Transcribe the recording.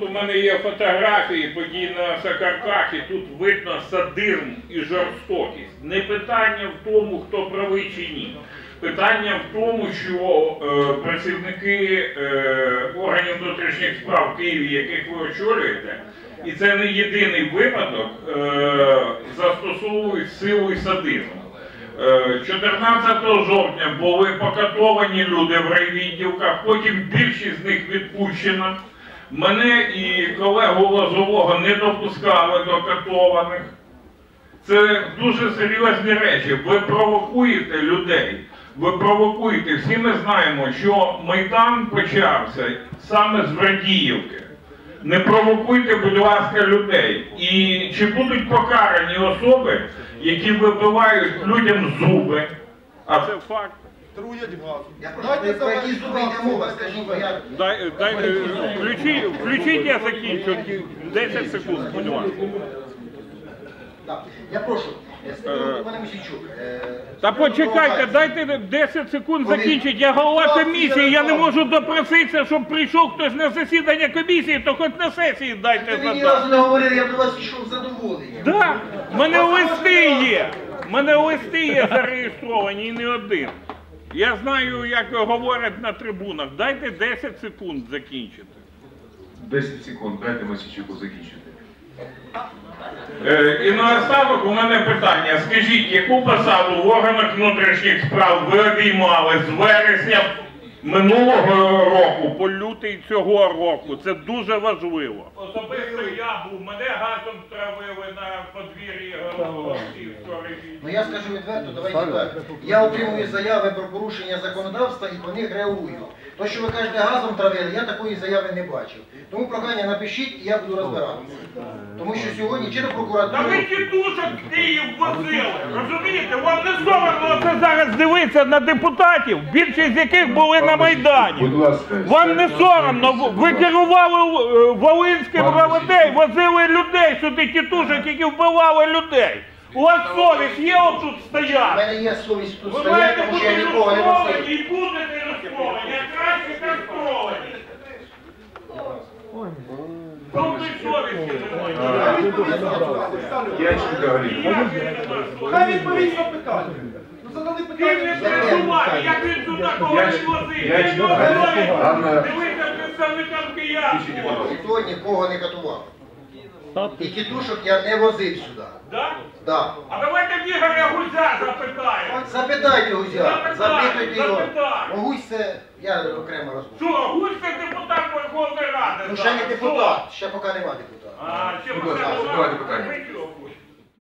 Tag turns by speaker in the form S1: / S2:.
S1: От у мене є фотографії подій на Сакарках, і тут видно садизм і жорстокість. Не питання в тому, хто правий чи ні. Питання в тому, що е, працівники е, органів внутрішніх справ в Києві, яких ви очолюєте, і це не єдиний випадок, е, застосовують силу і садизм. Е, 14 жовтня були покатовані люди в райвідділках, потім більшість з них відпущена. Мене і колегу Лозового не допускали до катованих. Це дуже серйозні речі. Ви провокуєте людей. Ви провокуєте. Всі ми знаємо, що Майдан почався саме з Врадіївки. Не провокуйте, будь ласка, людей. І чи будуть покарані особи, які вибивають людям зуби? А це факт.
S2: Труять.
S3: Я прошу, про які зуби йде мова, скажіть, бо я...
S1: Дай, дай, е, включи, включіть, я закінчу. 10 секунд, будь ласка.
S3: Так, Я прошу, е, Мосійчук. е,
S1: Та почекайте, дайте 10 секунд закінчити. Я голова комісії, я не можу допроситися, щоб прийшов хтось на засідання комісії, то хоч на сесії дайте
S3: Ви мені
S1: задати.
S3: разу не говорили, я б до вас пішов з задоволенням.
S1: Да, в мене листи є. В мене листи є зареєстровані і не один. Я знаю, як говорять на трибунах. Дайте 10 секунд закінчити.
S4: 10 секунд, дайте Масічуку закінчити.
S1: Е, і наостанок у мене питання. Скажіть, яку посаду в органах внутрішніх справ ви обіймали з вересня минулого року по лютий цього року? Це дуже важливо. Особисто я був, мене газом травили на подвір'ї Голосівського
S3: Ну я скажу відверто, давайте так. Я отримую заяви про порушення законодавства і по них реагую. То, що ви кажете, газом травили, я такої заяви не бачив. Тому прохання напишіть, і я буду розбиратися. Тому що сьогодні чи до
S1: Та ви тітушок в Київ возили, розумієте? Вам не це зараз дивитися на депутатів, більшість з яких були на Майдані. Вам не соромно, ви керували е, Волинським
S4: Пане
S1: возили людей сюди, тітушок, які вбивали людей. У вас совість є отут
S3: У мене є совість тут
S1: Ви
S3: стояти,
S1: маєте
S3: тому що я
S1: бути
S3: нікого не
S1: розковані і будете розковані, а краще кастровані. Повної совісті немає.
S4: Янченко Галина.
S1: Ніякої.
S2: Хай відповість на питання. Задали
S1: Ким працювати, як він туди когось возив? Як його
S4: чекаю.
S1: Дивися представникам киян.
S3: Ніхто нікого не катував. І тітушок я не возив сюди.
S1: Да?
S3: Да.
S1: А давайте в Ігоря Гузя запитаємо.
S3: Запитайте Гузя, запитуйте його.
S1: запитай.
S3: Ну, Гусь це, я окремо розмовляю.
S1: Що, Гузь це депутат Верховної Ради?
S3: Ну ще не
S1: зараз.
S3: депутат, ще поки нема депутата.
S1: А, ще
S4: Будь ласка,
S1: поки
S4: задавайте
S1: депутат.
S4: питання.